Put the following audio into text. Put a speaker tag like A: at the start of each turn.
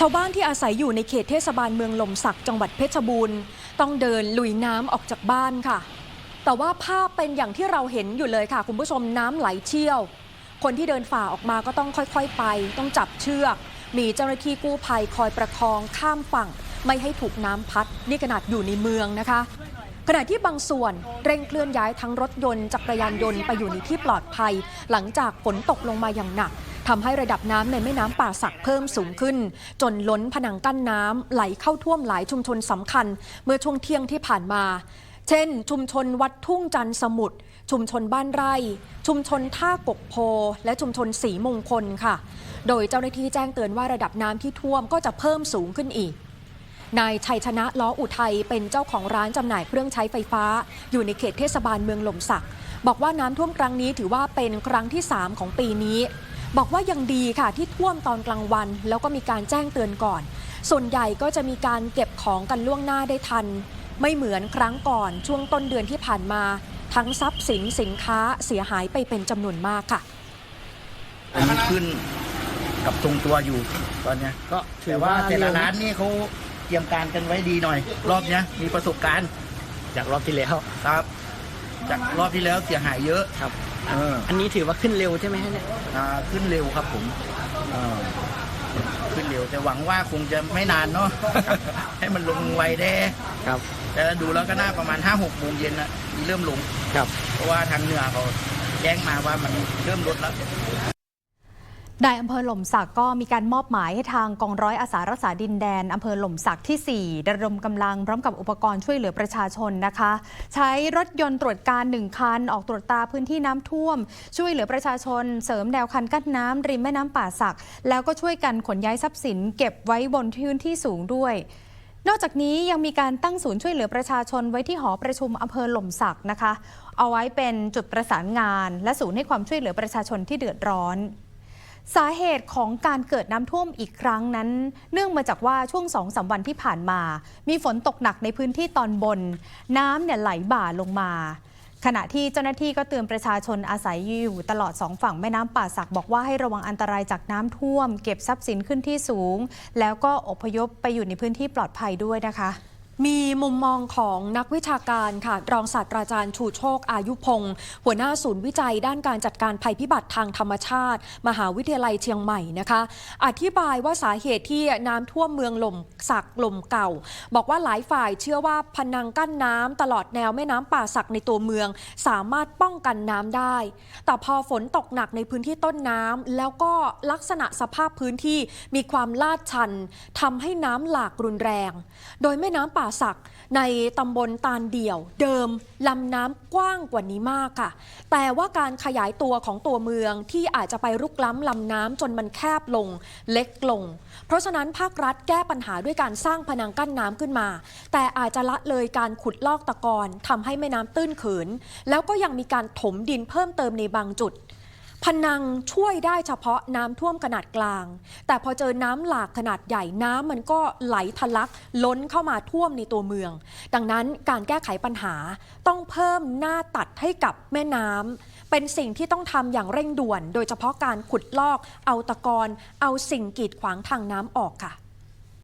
A: ชาวบ้านที่อาศัยอยู่ในเขตเทศบาลเมืองหล่มสักจังหวัดเพชรบูรณ์ ต้องเดินลุยน้ำออกจากบ้านค่ะ แต่ว่าภาพเป็นอย่างที่เราเห็นอยู่เลยค่ะ คุณผู้ชมน้ำไหลเชี่ยว คนที่เดินฝ่าออกมาก็ต้องค่อยๆไป ต้องจับเชือก มีเจ้าหน้าที่กู้ภัยคอยประคองข้ามฝั่ง ไม่ให้ถูกน้ำพัด นี่ขนาดอยู่ในเมืองนะคะ ขณะที่บางส่วนเร่งเคลื่อนย้ายทั้งรถยนต์จักรยานยนต์ไปอยู่ในที่ปลอดภัย หลังจากฝนตกลงมาอย่างหนัก ทำให้ระดับน้ำในแม่น้ำป่าสักเพิ่มสูงขึ้น จนล้นผนังกั้นน้ำไหลเข้าท่วมหลายชุมชนสำคัญ เมื่อช่วงเที่ยงที่ผ่านมา เช่น ชุมชนวัดทุ่งจันทร์สมุทรชุมชนบ้านไร่ ชุมชนท่ากกโพ และชุมชนสีมงคลค่ะ โดยเจ้าหน้าที่แจ้งเตือนว่าระดับน้ำที่ท่วมก็จะเพิ่มสูงขึ้นอีก นายชัยชนะล้ออุทัยเป็นเจ้าของร้านจำหน่ายเครื่องใช้ไฟฟ้า อยู่ในเขตเทศบาลเมืองหล่มสัก บอกว่าน้ำท่วมครั้งนี้ถือว่าเป็นครั้งที่ 3 ของปีนี้ บอกว่ายังดีค่ะที่ท่วมตอนกลางวัน แล้วก็มีการแจ้งเตือนก่อน ส่วนใหญ่ก็จะมีการเก็บของกันล่วงหน้าได้ทัน ไม่เหมือนครั้งก่อนช่วงต้นเดือนที่ผ่านมา ทั้งทรัพย์สินสินค้าเสียหายไปเป็นจำนวนมากค่ะ
B: อันนี้ขึ้นกับทรงตัวอยู่ตอนเนี้ย
C: ก็ถือ
B: ว่าแต่ละร้านนี่เขาเตรียมการกันไว้ดีหน่อย รอบเนี้ยมีประสบการณ์
C: จากรอบที่แล้ว
B: ครับ จากรอบที่แล้วเสียหายเยอะ
C: ครับ
B: เออ
C: อันนี้ถือว่าขึ้นเร็วใช่ไหมฮะเนี่ย
B: อ่าขึ้นเร็วครับผมเออขึ้นเร็วแต่หวังว่าคงจะไม่นานเนาะ ให้มันลงไวได้
C: ครับ
B: แต่ดูแล้วก็น่าประมาณ5้าหกโมงเย็นนะเริ่มลง
C: ครับ
B: เพราะว่าทางเหนือเขาแจ้งมาว่ามันเริ่มลดแล้ว
D: นายอำเภอหล่มสักก็มีการมอบหมายให้ทางกองร้อยอาสารักษาดินแดนอำเภอหล่มสักที่ 4 ระดมกำลังพร้อมกับอุปกรณ์ช่วยเหลือประชาชนนะคะ ใช้รถยนต์ตรวจการหนึ่งคัน ออกตรวจตาพื้นที่น้ำท่วม ช่วยเหลือประชาชน เสริมแนวคันกั้นน้ำริมแม่น้ำป่าสัก แล้วก็ช่วยกันขนย้ายทรัพย์สิน เก็บไว้บนพื้นที่สูงด้วยนอกจากนี้ยังมีการตั้งศูนย์ช่วยเหลือประชาชนไว้ที่หอประชุมอำเภอหล่มสักนะคะ เอาไว้เป็นจุดประสานงาน และศูนย์ให้ความช่วยเหลือประชาชนที่เดือดร้อน สาเหตุของการเกิดน้ำท่วมอีกครั้งนั้น เนื่องมาจากว่าช่วงสองสามวันที่ผ่านมา มีฝนตกหนักในพื้นที่ตอนบน น้ำเนี่ยไหลบ่าลงมา ขณะที่เจ้าหน้าที่ก็เตือนประชาชนอาศัยอยู่ตลอดสองฝั่งแม่น้ำป่าสักบอกว่าให้ระวังอันตรายจากน้ำท่วม เก็บทรัพย์สินขึ้นที่สูง แล้วก็อพยพไปอยู่ในพื้นที่ปลอดภัยด้วยนะคะ
A: มีมุมมองของนักวิชาการค่ะ รองศาสตราจารย์ชูโชคอายุพงศ์หัวหน้าศูนย์วิจัยด้านการจัดการภัยพิบัติทางธรรมชาติ มหาวิทยาลัยเชียงใหม่นะคะ อธิบายว่าสาเหตุที่น้ำท่วมเมืองหล่มสักหล่มเก่า บอกว่าหลายฝ่ายเชื่อว่าพนังกั้นน้ำตลอดแนวแม่น้ำป่าสักในตัวเมือง สามารถป้องกันน้ำได้ แต่พอฝนตกหนักในพื้นที่ต้นน้ำแล้วก็ลักษณะสภาพพื้นที่มีความลาดชันทำให้น้ำหลากรุนแรง โดยแม่น้ำป่าสักในตำบลตาลเดี่ยว เดิมลำน้ำกว้างกว่านี้มากค่ะ แต่ว่าการขยายตัวของตัวเมืองที่อาจจะไปรุกล้ำลำน้ำจนมันแคบลงเล็กลง เพราะฉะนั้นภาครัฐแก้ปัญหาด้วยการสร้างพนังกั้นน้ำขึ้นมา แต่อาจจะละเลยการขุดลอกตะกอนทำให้แม่น้ำตื้นเขิน แล้วก็ยังมีการถมดินเพิ่มเติมในบางจุด พนังช่วยได้เฉพาะน้ำท่วมขนาดกลาง แต่พอเจอน้ำหลากขนาดใหญ่น้ำมันก็ไหลทะลักล้นเข้ามาท่วมในตัวเมือง ดังนั้นการแก้ไขปัญหาต้องเพิ่มหน้าตัดให้กับแม่น้ำเป็นสิ่งที่ต้องทำอย่างเร่งด่วน โดยเฉพาะการขุดลอก เอาตะกอนเอาสิ่งกีดขวางทางน้ำออกค่ะ